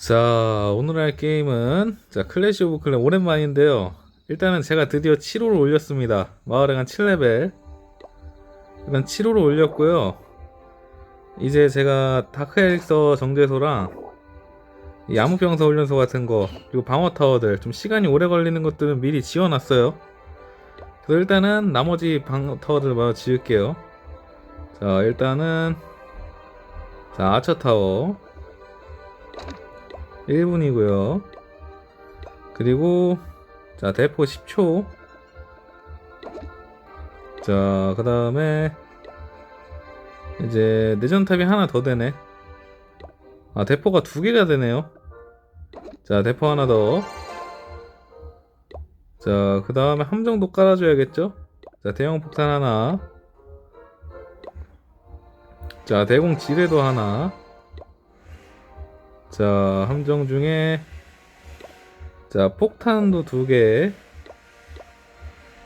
자, 오늘 할 게임은 자, 클래시 오브 클랜 오랜만인데요. 일단은 제가 드디어 7호를 올렸습니다. 마을에 한 7레벨. 일단 7호를 올렸고요. 이제 제가 다크 엘릭서 정제소랑 이 암흑병사 훈련소 같은 거 그리고 방어 타워들 좀 시간이 오래 걸리는 것들은 미리 지어놨어요. 그래서 일단은 나머지 방어 타워들 먼저 지을게요. 자, 일단은 자, 아처 타워 1분이고요. 그리고 자 대포 10초. 자 그 다음에 이제 내전탑이 하나 더 되네. 아 대포가 두 개가 되네요. 자 대포 하나 더. 자 그 다음에 함정도 깔아줘야겠죠. 자 대형 폭탄 하나. 자 대공 지뢰도 하나. 자, 함정 중에 자, 폭탄도 두 개.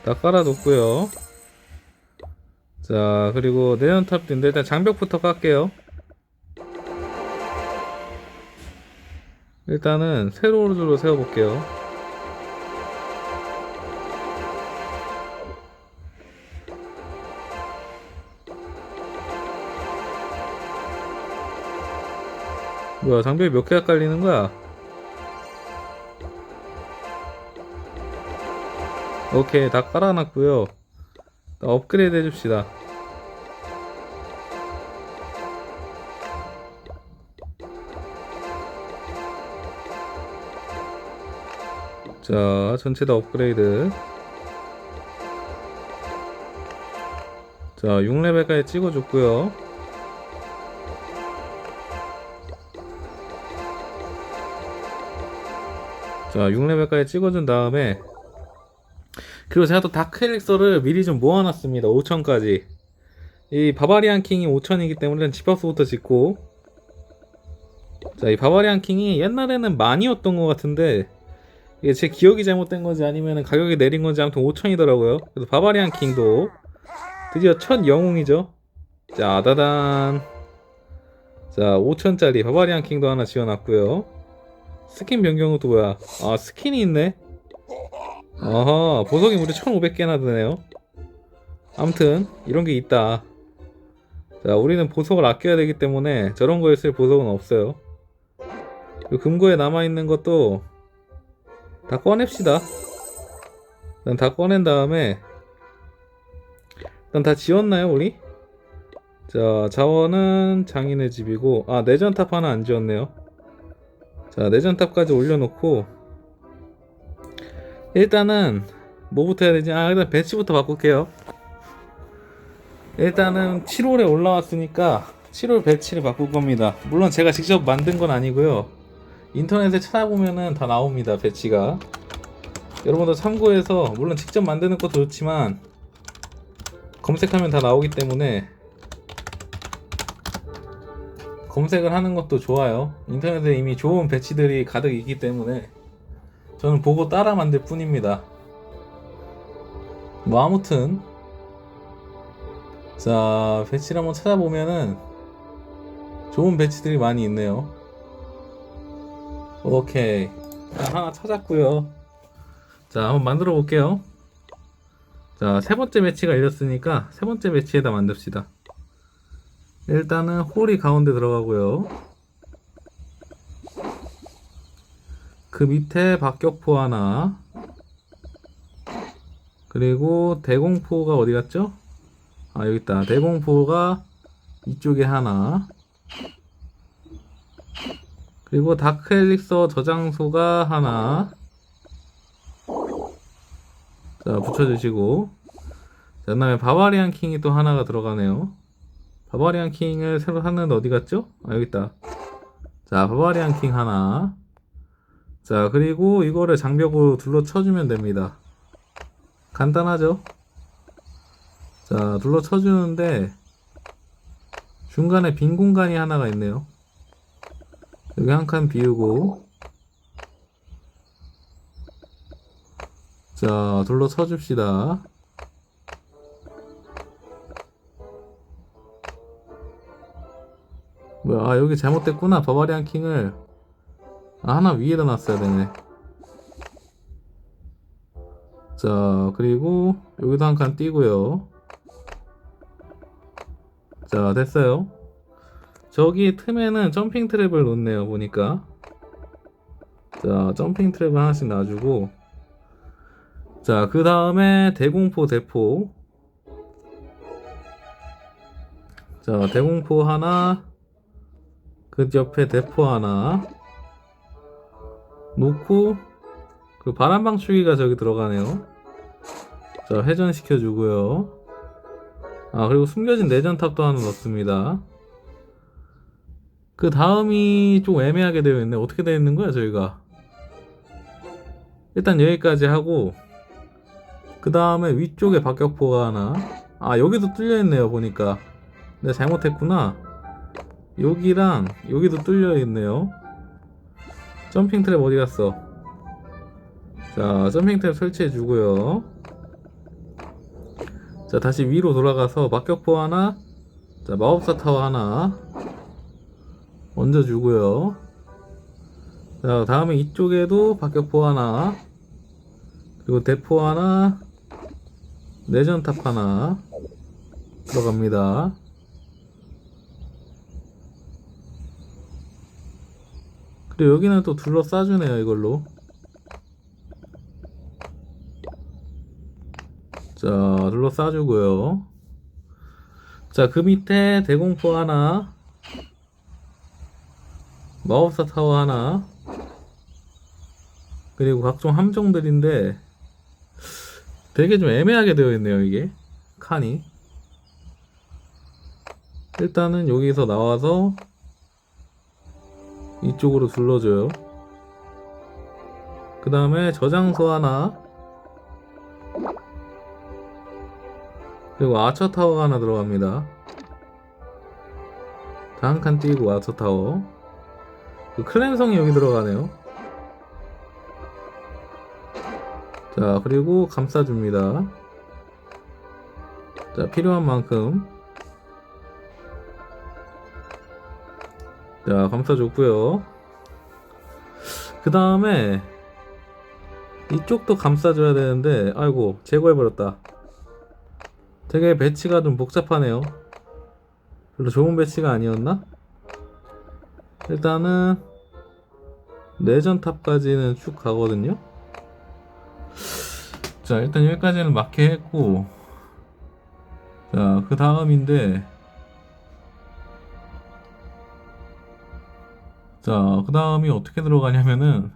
다 깔아놓고요. 자, 그리고 내연탑도 있는데 일단 장벽부터 깔게요. 일단은 세로로 세워볼게요. 뭐야, 장벽이 몇 개가 깔리는 거야? 오케이, 다 깔아놨고요. 자, 업그레이드 해줍시다. 자, 전체 다 업그레이드. 자, 6레벨까지 찍어줬고요. 자, 6레벨까지 찍어준 다음에 그리고 제가 또 다크 엘릭서를 미리 좀 모아놨습니다. 5천까지. 이 바바리안 킹이 5천이기 때문에 집합수부터 짓고 자, 이 바바리안 킹이 옛날에는 많이였던 것 같은데 이게 제 기억이 잘못된 건지 아니면 가격이 내린 건지 아무튼 5천이더라고요. 그래서 바바리안 킹도 드디어 첫 영웅이죠. 자, 다단. 자, 5천짜리 바바리안 킹도 하나 지어놨고요. 스킨 변경은 또 뭐야? 아, 스킨이 있네? 아하, 보석이 무려 1500개나 되네요. 아무튼, 이런 게 있다. 자, 우리는 보석을 아껴야 되기 때문에 저런 거에 쓸 보석은 없어요. 금고에 남아있는 것도 다 꺼냅시다. 일단 다 꺼낸 다음에, 일단 다 지웠나요, 우리? 자, 자원은 장인의 집이고, 아, 내전탑 하나 안 지웠네요. 자 내전탑까지 올려놓고 일단은 뭐부터 해야 되지? 아 일단 배치부터 바꿀게요. 일단은 7월에 올라왔으니까 7월 배치를 바꿀 겁니다. 물론 제가 직접 만든 건 아니고요. 인터넷에 찾아보면은 다 나옵니다 배치가. 여러분도 참고해서 물론 직접 만드는 것도 좋지만 검색하면 다 나오기 때문에 검색을 하는 것도 좋아요. 인터넷에 이미 좋은 배치들이 가득 있기 때문에 저는 보고 따라 만들 뿐입니다. 뭐 아무튼 자 배치를 한번 찾아보면은 좋은 배치들이 많이 있네요. 오케이 자, 하나 찾았고요. 자 한번 만들어 볼게요. 자 세 번째 배치가 열렸으니까 세 번째 배치에다 만듭시다. 일단은 홀이 가운데 들어가고요. 그 밑에 박격포 하나. 그리고 대공포가 어디 갔죠? 아, 여기 있다. 대공포가 이쪽에 하나. 그리고 다크 엘릭서 저장소가 하나. 자, 붙여주시고. 자, 그 다음에 바바리안 킹이 또 하나가 들어가네요. 바바리안 킹을 새로 샀는데 어디 갔죠? 아 여기 있다. 자 바바리안 킹 하나. 자 그리고 이거를 장벽으로 둘러 쳐주면 됩니다. 간단하죠? 자 둘러 쳐주는데 중간에 빈 공간이 하나가 있네요. 여기 한 칸 비우고 자 둘러 쳐줍시다. 뭐야 아 여기 잘못됐구나 바바리안 킹을 아, 하나 위에다 놨어야 되네. 자, 그리고 여기도 한 칸 띄고요. 자, 됐어요. 저기 틈에는 점핑 트랩을 놓네요, 보니까. 자, 점핑 트랩을 하나씩 놔주고. 자, 그 다음에 대공포, 대포. 자, 대공포 하나. 그 옆에 대포 하나. 놓고, 그 바람방출기가 저기 들어가네요. 자, 회전시켜 주고요. 아, 그리고 숨겨진 내전탑도 하나 넣습니다. 그 다음이 좀 애매하게 되어 있네. 어떻게 되어 있는 거야, 저희가? 일단 여기까지 하고, 그 다음에 위쪽에 박격포가 하나. 아, 여기도 뚫려 있네요, 보니까. 내가 잘못했구나. 여기랑 여기도 뚫려 있네요. 점핑 트랩 어디 갔어? 자, 점핑 트랩 설치해 주고요. 자, 다시 위로 돌아가서 박격포 하나, 자, 마법사 타워 하나 얹어 주고요. 자, 다음에 이쪽에도 박격포 하나, 그리고 대포 하나, 내전탑 하나 들어갑니다. 그리고 여기는 또 둘러싸주네요, 이걸로. 자, 둘러싸주고요. 자, 그 밑에 대공포 하나, 마법사 타워 하나, 그리고 각종 함정들인데 되게 좀 애매하게 되어 있네요, 이게. 칸이. 일단은 여기서 나와서 이쪽으로 둘러줘요. 그 다음에 저장소 하나, 그리고 아처 타워가 하나 들어갑니다. 다 한 칸 띄고 아처 타워. 그 클랜성이 여기 들어가네요. 자, 그리고 감싸줍니다. 자, 필요한 만큼. 자, 감싸줬고요. 그 다음에 이쪽도 감싸줘야 되는데, 아이고, 제거해버렸다. 되게 배치가 좀 복잡하네요. 별로 좋은 배치가 아니었나? 일단은 내전탑까지는 쭉 가거든요. 자, 일단 여기까지는 맞게 했고, 자, 그 다음인데, 자, 그 다음이 어떻게 들어가냐면은,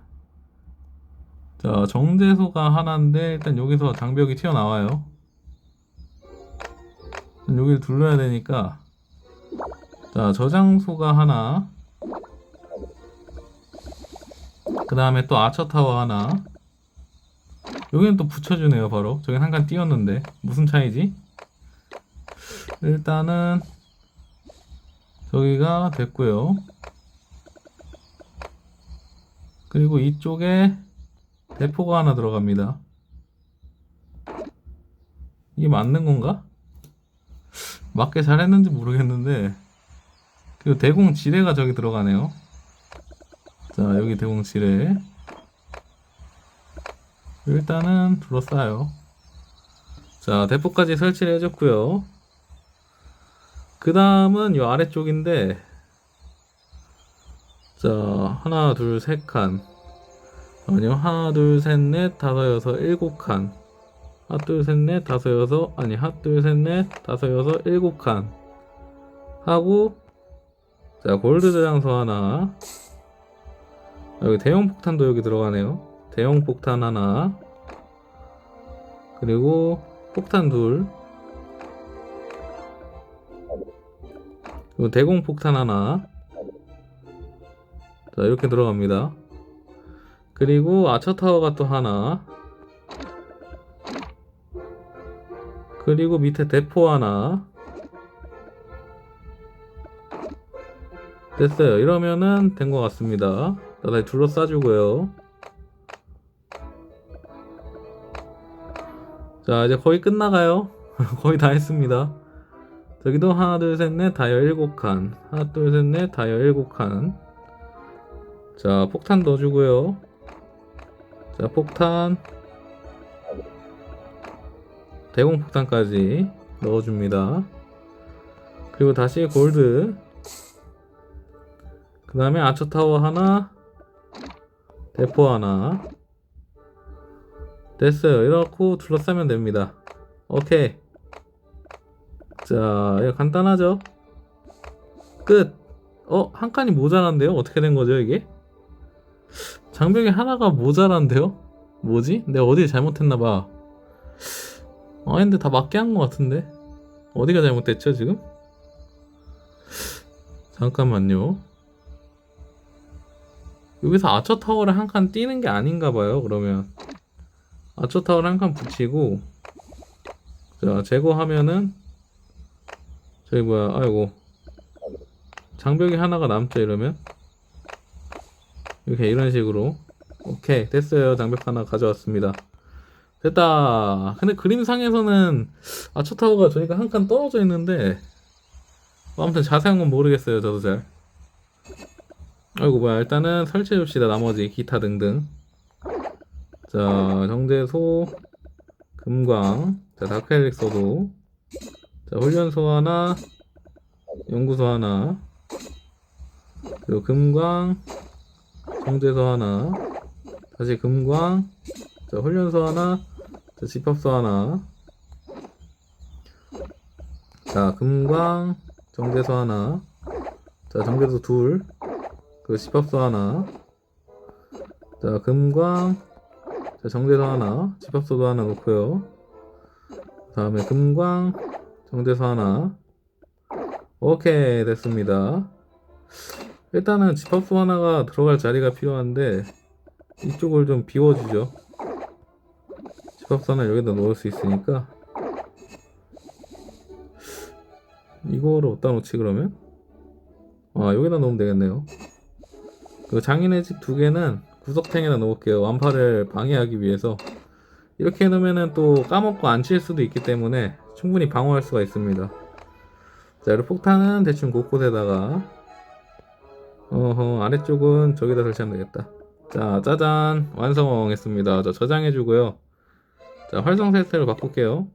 자, 정제소가 하나인데, 일단 여기서 장벽이 튀어나와요. 여기를 둘러야 되니까, 자, 저장소가 하나, 그 다음에 또 아처타워 하나, 여기는 또 붙여주네요, 바로. 저긴 한칸 띄었는데. 무슨 차이지? 일단은, 저기가 됐고요. 그리고 이쪽에 대포가 하나 들어갑니다. 이게 맞는 건가? 맞게 잘했는지 모르겠는데, 그리고 대공 지뢰가 저기 들어가네요. 자, 여기 대공 지뢰. 일단은 둘러싸요. 자, 대포까지 설치를 해줬고요. 그 다음은 이 아래쪽인데, 자, 하나, 둘, 셋 칸. 아니요, 하나, 둘, 셋, 넷, 다섯, 여섯, 일곱 칸. 하나, 둘, 셋, 넷, 다섯, 여섯, 아니, 하나, 둘, 셋, 넷, 다섯, 여섯, 일곱 칸. 하고, 자, 골드 저장소 하나. 여기 대형 폭탄도 여기 들어가네요. 대형 폭탄 하나. 그리고 폭탄 둘. 그리고 대공 폭탄 하나. 자, 이렇게 들어갑니다. 그리고 아처 타워가 또 하나. 그리고 밑에 대포 하나. 됐어요. 이러면은 된 것 같습니다. 자, 다시 둘러싸주고요. 자, 이제 거의 끝나가요. 거의 다 했습니다. 저기도 하나, 둘, 셋, 넷, 다여 일곱 칸. 하나, 둘, 셋, 넷, 다여 일곱 칸. 자, 폭탄 넣어주고요. 자, 폭탄. 대공 폭탄까지 넣어줍니다. 그리고 다시 골드. 그 다음에 아처타워 하나. 대포 하나. 됐어요. 이렇게 둘러싸면 됩니다. 오케이. 자, 이거 간단하죠? 끝. 어, 한 칸이 모자란데요? 어떻게 된 거죠, 이게? 장벽이 하나가 모자란데요? 뭐지? 내가 어디 잘못했나봐. 아, 근데 다 맞게 한 것 같은데? 어디가 잘못됐죠, 지금? 잠깐만요. 여기서 아처 타워를 한칸 띄는 게 아닌가 봐요, 그러면. 아처 타워를 한 칸 붙이고, 자, 제거하면은, 저기 뭐야, 아이고. 장벽이 하나가 남죠, 이러면? 이렇게 이런 식으로. 오케이, 됐어요. 장벽 하나 가져왔습니다. 됐다. 근데 그림상에서는 아처타워가 저희가 한 칸 떨어져 있는데, 뭐 아무튼 자세한 건 모르겠어요, 저도 잘. 아이고, 뭐야. 일단은 설치해 줍시다. 나머지 기타 등등. 자, 정제소, 금광, 자, 다크헬릭서도, 자, 훈련소 하나, 연구소 하나, 그리고 금광, 정제소 하나, 다시 금광, 자, 훈련소 하나, 자, 집합소 하나, 자, 금광, 정제소 하나, 자, 정제소 둘, 그 집합소 하나, 자, 금광, 자, 정제소 하나, 집합소도 하나 놓고요. 그 다음에 금광, 정제소 하나. 오케이, 됐습니다. 일단은 집합소 하나가 들어갈 자리가 필요한데, 이쪽을 좀 비워주죠. 집합소 하나 여기다 놓을 수 있으니까. 이거를 어디다 놓지, 그러면? 아, 여기다 놓으면 되겠네요. 그 장인의 집 두 개는 구석탱이나 놓을게요. 완파를 방해하기 위해서. 이렇게 해놓으면은 또 까먹고 안 칠 수도 있기 때문에 충분히 방어할 수가 있습니다. 자, 그리고 폭탄은 대충 곳곳에다가 어허, 아래쪽은 저기다 설치하면 되겠다. 자, 짜잔. 완성했습니다. 자, 저장해 주고요. 자, 활성 세트를 바꿀게요.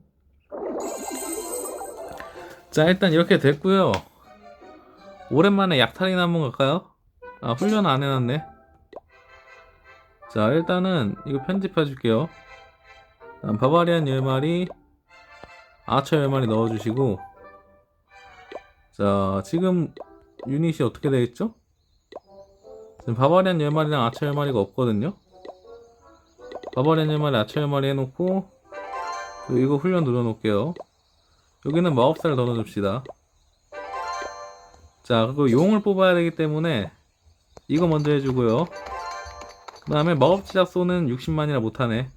자, 일단 이렇게 됐고요. 오랜만에 약탈이나 한번 갈까요? 아, 훈련 안 해놨네. 자, 일단은 이거 편집해 줄게요. 다음 바바리안 10마리, 아처 10마리 넣어주시고, 자, 지금 유닛이 어떻게 되겠죠? 지금 바바리안 10마리랑 아처 10마리가 없거든요? 바바리안 10마리, 아처 10마리 해놓고, 그리고 이거 훈련 눌러놓을게요. 여기는 마법사를 더 넣어줍시다. 자, 그리고 용을 뽑아야 되기 때문에, 이거 먼저 해주고요. 그 다음에 마법지작 쏘는 60만이나 못하네.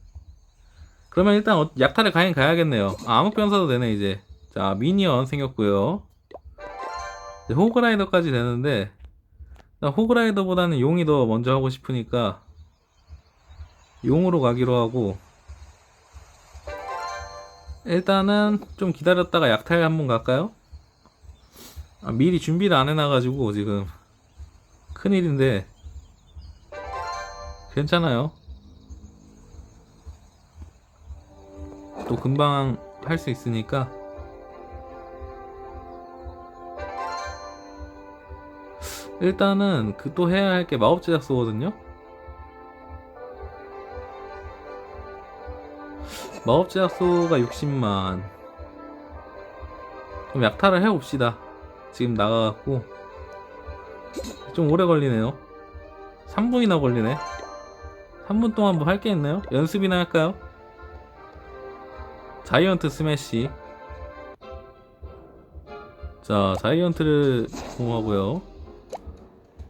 그러면 일단 어- 약탈을 가긴 가야겠네요. 아, 암흑 변사도 되네 이제. 자 미니언 생겼고요. 호그라이더까지 되는데 나 호그라이더보다는 용이 더 먼저 하고 싶으니까 용으로 가기로 하고 일단은 좀 기다렸다가 약탈 한번 갈까요? 아, 미리 준비를 안 해놔가지고 지금 큰일인데 괜찮아요. 또 금방 할 수 있으니까 일단은 그 또 해야 할 게 마법 제작소거든요. 마법 제작소가 60만. 그럼 약탈을 해봅시다. 지금 나가갖고 좀 오래 걸리네요. 3분이나 걸리네. 3분 동안 뭐 할 게 있나요? 연습이나 할까요? 자이언트 스매시. 자, 자이언트를 공하고요.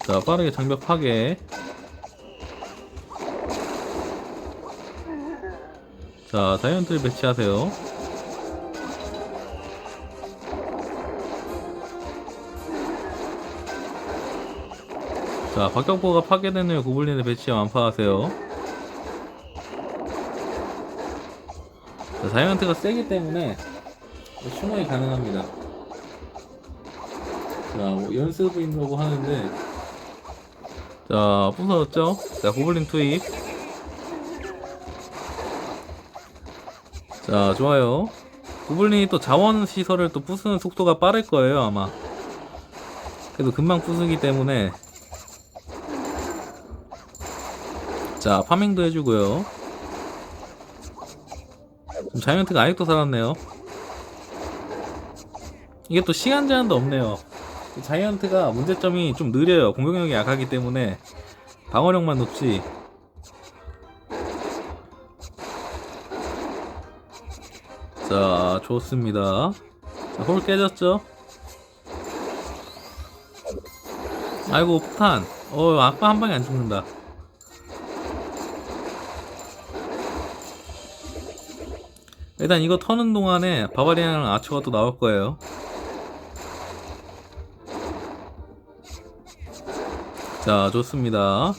자, 빠르게 장벽 파괴. 자, 자이언트를 배치하세요. 자, 박격포가 파괴된 후에 고블린을 배치해 완파하세요. 자, 자이언트가 세기 때문에 충분히 가능합니다. 자, 뭐 연습이라고 하는데 자, 부서졌죠? 자, 고블린 투입. 자, 좋아요. 고블린이 또 자원 시설을 또 부수는 속도가 빠를 거예요, 아마. 그래도 금방 부수기 때문에. 자, 파밍도 해주고요. 좀 자이언트가 아직도 살았네요. 이게 또 시간 제한도 없네요. 이 자이언트가 문제점이 좀 느려요. 공격력이 약하기 때문에 방어력만 높지. 자, 좋습니다. 자, 홀 깨졌죠? 아이고, 폭탄. 어, 아빠 한 방에 안 죽는다. 일단 이거 터는 동안에 바바리안이랑 아처가 또 나올 거예요. 자, 좋습니다.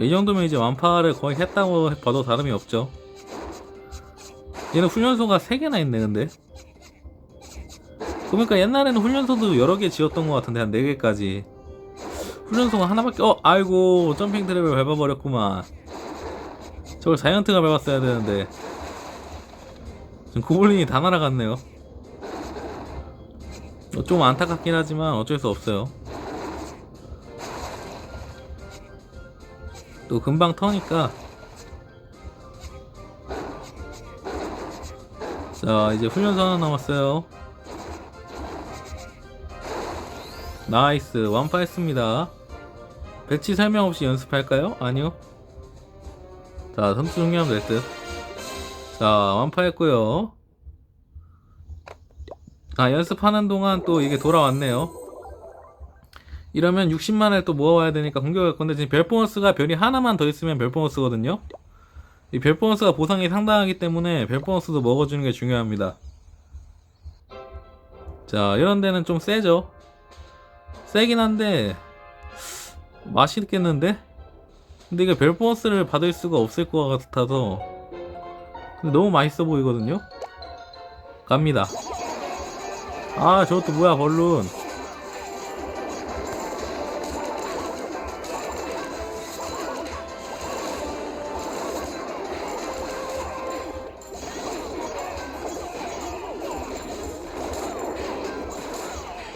이 정도면 이제 완파를 거의 했다고 봐도 다름이 없죠. 얘는 훈련소가 3개나 있네, 근데. 그러니까 옛날에는 훈련소도 여러 개 지었던 것 같은데, 한 4개까지. 훈련소가 하나밖에, 어, 아이고, 점핑 트랩을 밟아버렸구만. 저걸 자이언트가 밟았어야 되는데. 지금 고블린이 다 날아갔네요. 어, 좀 안타깝긴 하지만 어쩔 수 없어요. 또 금방 터니까. 자, 이제 훈련소 하나 남았어요. 나이스, 완파했습니다. 배치 설명 없이 연습할까요? 아니요. 자, 선수 정리하면 될 듯. 자, 완파했고요. 아, 연습하는 동안 또 이게 돌아왔네요. 이러면 60만을 또 모아와야 되니까 공격할 건데 지금 별 보너스가 별이 하나만 더 있으면 별 보너스거든요. 이 별 보너스가 보상이 상당하기 때문에 별 보너스도 먹어주는 게 중요합니다. 자, 이런 데는 좀 세죠. 세긴 한데 맛있겠는데? 근데 이게 별 보너스를 받을 수가 없을 것 같아서 근데 너무 맛있어 보이거든요. 갑니다. 아, 저것도 뭐야, 벌룬.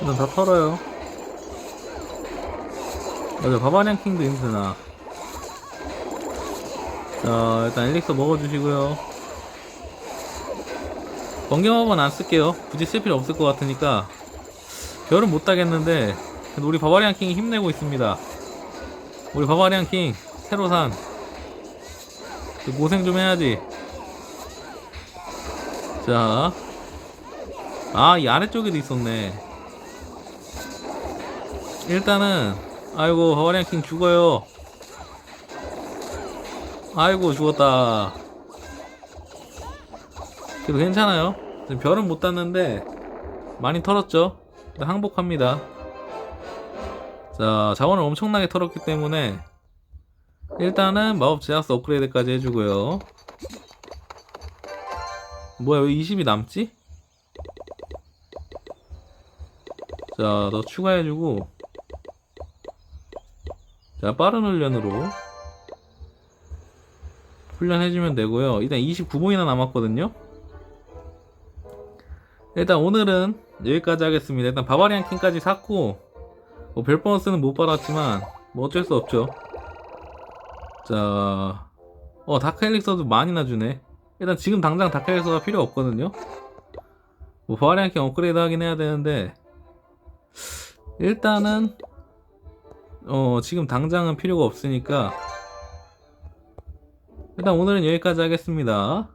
일단 다 털어요. 맞아, 바바리안 킹도 힘드나. 자, 일단 엘릭서 먹어주시고요. 번개마법은 안 쓸게요. 굳이 쓸 필요 없을 것 같으니까. 별은 못 따겠는데, 우리 바바리안 킹이 힘내고 있습니다. 우리 바바리안 킹, 새로 산. 그 고생 좀 해야지. 자. 아, 이 아래쪽에도 있었네. 일단은, 아이고, 바바리안 킹 죽어요. 아이고, 죽었다. 그래도 괜찮아요. 별은 못 땄는데 많이 털었죠. 항복합니다. 자, 자원을 엄청나게 털었기 때문에 일단은 마법 제약스 업그레이드까지 해주고요. 뭐야, 왜 20이 남지? 자, 너 추가해주고 자, 빠른 훈련으로 훈련해주면 되고요. 일단 29분이나 남았거든요. 일단 오늘은 여기까지 하겠습니다. 일단 바바리안 킹까지 샀고 뭐 별보너스는 못 받았지만 뭐 어쩔 수 없죠. 자, 어 다크 엘릭서도 많이나 주네. 일단 지금 당장 다크 엘릭서가 필요 없거든요. 뭐 바바리안 킹 업그레이드 하긴 해야 되는데 일단은 어 지금 당장은 필요가 없으니까 일단 오늘은 여기까지 하겠습니다.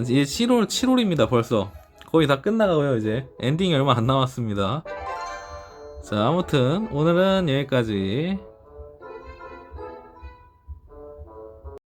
이제 7월 7월입니다 벌써. 거의 다 끝나가고요 이제. 엔딩이 얼마 안 남았습니다. 자 아무튼 오늘은 여기까지